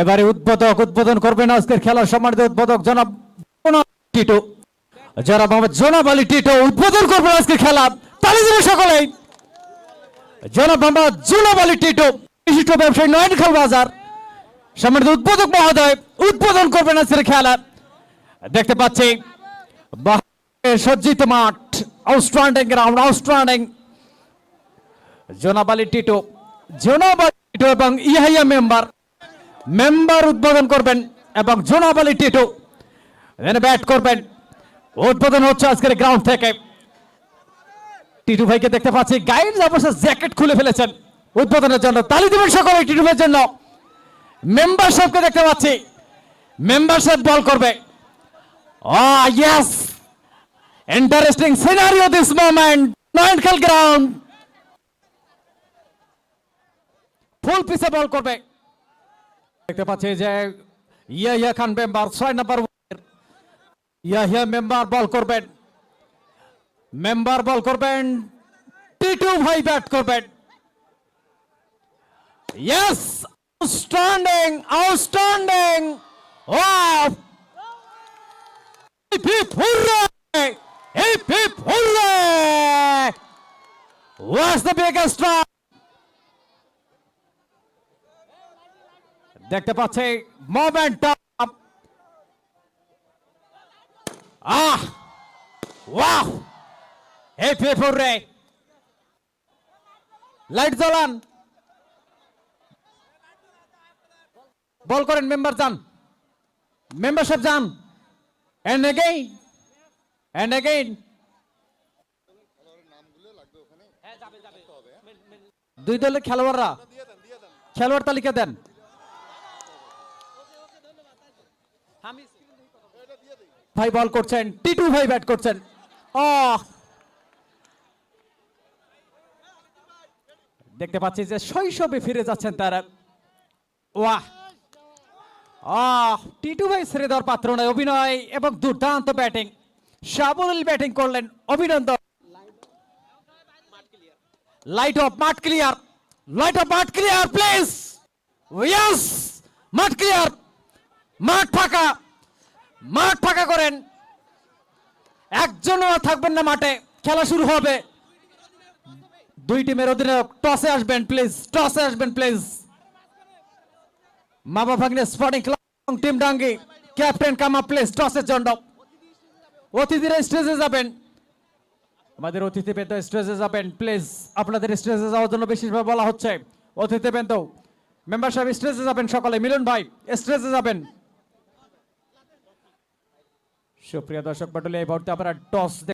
এবারে উদ্বোধক উদ্বোধন করবেন আজকের খেলার সম্মানিত উদ্বোধক জনাব টিটো। জনাব মোহাম্মদ জনাব আলী টিটো উদ্বোধন করবেন আজকের খেলা। তালি দেবে সকলেই। জনাব মোহাম্মদ জনাব আলী টিটো, বিশিষ্ট ব্যবসায়ী নয়ন খাল বাজার। সম্মানিত উদ্বোধক মহোদয়, উদ্বোধন করবেন আজকের খেলা। দেখতে পাচ্ছি সজ্জিত মাঠ আউটস্ট্যান্ডিং গ্রাউন্ড আউটস্ট্যান্ডিং জনাব আলী টিটো, জনাব আলী টিটো এবং ইহাইয়া মেম্বার। মেম্বার উদ্বোধন করবেন এবং জনাব আলী টিটো ব্যাট করবেন। উদ্বোধন হচ্ছে আজকের গ্রাউন্ড থেকে। টিটু ভাইকে দেখতে পাচ্ছি। গাইড অবশ্য জ্যাকেট খুলে ফেলেছেন উদ্বোধনের জন্য। তালি দেবেন সকলে টিটু ভাইয়ের জন্য। মেম্বার সাহেবকে দেখতে পাচ্ছি। মেম্বার সাহেব বল করবে ও yes interesting scenario this moment Nayankhal ground ফুল পিসে বল করবে। দেখতে পাচ্ছি যে ইয়াহিয়া খান মেম্বার ছয় নম্বর ইয়াহিয়া মেম্বার বল করবেন মেম্বার বল করবেন টিটু ভাই ব্যাট করবেন yes outstanding outstanding wow hip hip hurray hip hip hurray What's the biggest দেখতে পাচ্ছে মোমেন্টাম আহ! ওয়াহ ফেফর রে লাইট জ্বালান। বল করেন মেম্বার যান। মেম্বারশিপ যান। এন্ড এগেইন এন্ড এগেইন দুই দলের খেলোয়াড়রা। খেলোয়াড় তালিকা দেন। ভাই বল করছেন, টিটু ভাই ব্যাট করছেন। ও দেখতে পাচ্ছি যে শৈশবে ফিরে যাচ্ছেন তারা। ওয়াহ! আহ! টিটু ভাই ছেড়ে পাত্র নয়, অভিনয় এবং দুর্দান্ত ব্যাটিং। সাবলীল ব্যাটিং করলেন, অভিনন্দন। লাইট অফ মাঠ ক্লিয়ার লাইট অফ মাঠ ক্লিয়ার প্লিজ ইয়েস মাঠ ক্লিয়ার মাঠ ফাঁকা। মাঠ ফাঁকা করেন। একজনও থাকবেন না মাঠে। খেলা শুরু হবে। দুই টিমের অধিনায়ক, টসে আসবেন, প্লিজ। টসে আসবেন, প্লিজ। মামা ভাগ্নে sporting club team Dangi. Captain কামা প্লেস টসের জন্য অতিথিরা স্টেজে যাবেন। আমাদের অতিথি বেদ স্টেজে যাবেন, প্লিজ। আপনাদের স্টেজে যাওয়ার জন্য বিশেষভাবে বলা হচ্ছে অতিথি বেদ মেম্বার সাহেব স্টেজে যাবেন সকালে। মিলন ভাই, স্টেজে যাবেন। সুপ্রিয় দর্শক মন্ডলী এই মুহূর্তে আমরা টস